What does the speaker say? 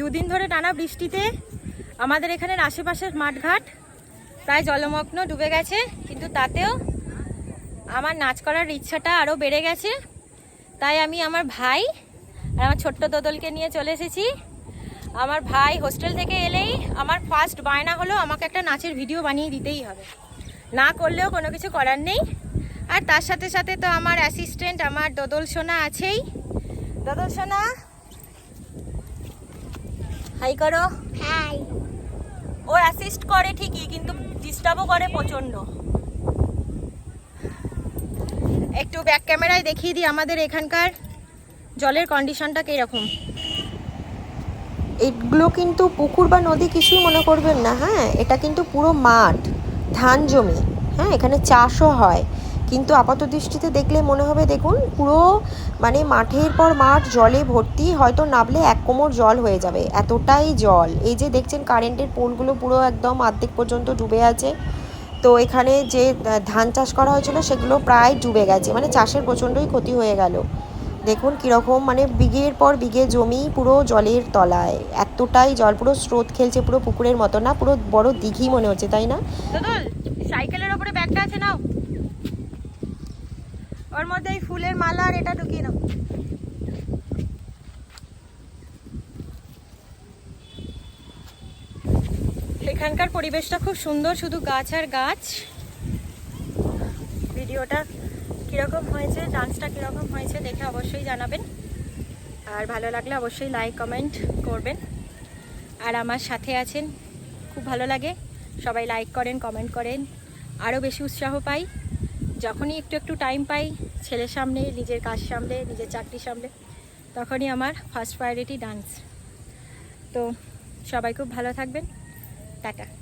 দুদিন ধরে টানা বৃষ্টিতে আমাদের এখানের আশেপাশের মাঠঘাট প্রায় জলমগ্ন ডুবে গেছে, কিন্তু তাতেও আমার নাচ করার ইচ্ছাটা আরও বেড়ে গেছে। তাই আমি আমার ভাই আর আমার ছোট্ট দোদলকে নিয়ে চলে এসেছি। আমার ভাই হোস্টেল থেকে এলেই আমার ফার্স্ট বায়না হলো, আমাকে একটা নাচের ভিডিও বানিয়ে দিতেই হবে। না করলেও কোনো কিছু করার নেই। আর তার সাথে সাথে তো আমার অ্যাসিস্ট্যান্ট আমার দোদল সোনা আছেই। দোদল সোনা হাই করো। হাই ও অ্যাসিস্ট করে ঠিকই কিন্তু ডিস্টার্বও করে প্রচণ্ড। একটু ব্যাক ক্যামেরায় দেখিয়ে দিই আমাদের এখানকার জলের কন্ডিশনটা কীরকম। এগুলো কিন্তু পুকুর বা নদী কিছুই মনে করবেন না হ্যাঁ? এটা কিন্তু পুরো মাঠ ধান জমি হ্যাঁ? এখানে চাষও হয়। কিন্তু আপাত দৃষ্টিতে দেখলে মনে হবে, দেখুন, পুরো মানে মাঠের পর মাঠ, জলে ভর্তি, হয়তো নামলে এক কোমর জল হয়ে যাবে, এতটাই জল। এই যে দেখছেন, কারেন্টের পোলগুলো পুরো একদম আর্ধেক পর্যন্ত ডুবে আছে। তো এখানে যে ধান চাষ করা হয়েছিল, সেগুলো প্রায় ডুবে গেছে মানে চাষের প্রচণ্ডই ক্ষতি হয়ে গেল। দেখুন, কীরকম মানে বিঘের পর বিঘে জমি পুরো জলের তলায়, এতটাই জল, পুরো স্রোত খেলছে পুরো পুকুরের মতো না, পুরো বড় দিঘি মনে হচ্ছে, তাই না? সাইকেলের ওপরে ব্যাগটা আছে নাও। ওর মধ্যে এই ফুলের মালা আর এটা ঢুকিয়ে নাও। এখানকার পরিবেশটা খুব সুন্দর, শুধু গাছ আর গাছ। ভিডিওটা কীরকম হয়েছে ডান্সটা কীরকম হয়েছে দেখে অবশ্যই জানাবেন। আর ভালো লাগলে অবশ্যই লাইক কমেন্ট করবেন। আর আমার সাথে আছেন, খুব ভালো লাগে। সবাই লাইক করেন কমেন্ট করেন। আরও বেশি উৎসাহ পাই। যখনই একটু একটু টাইম পাই, ছেলের সামনে, নিজের কাজ সামলে, নিজের চাকরি সামলে, তখনই আমার ফার্স্ট প্রায়োরিটি ডান্স তো সবাই খুব ভালো থাকবেন। টাটা।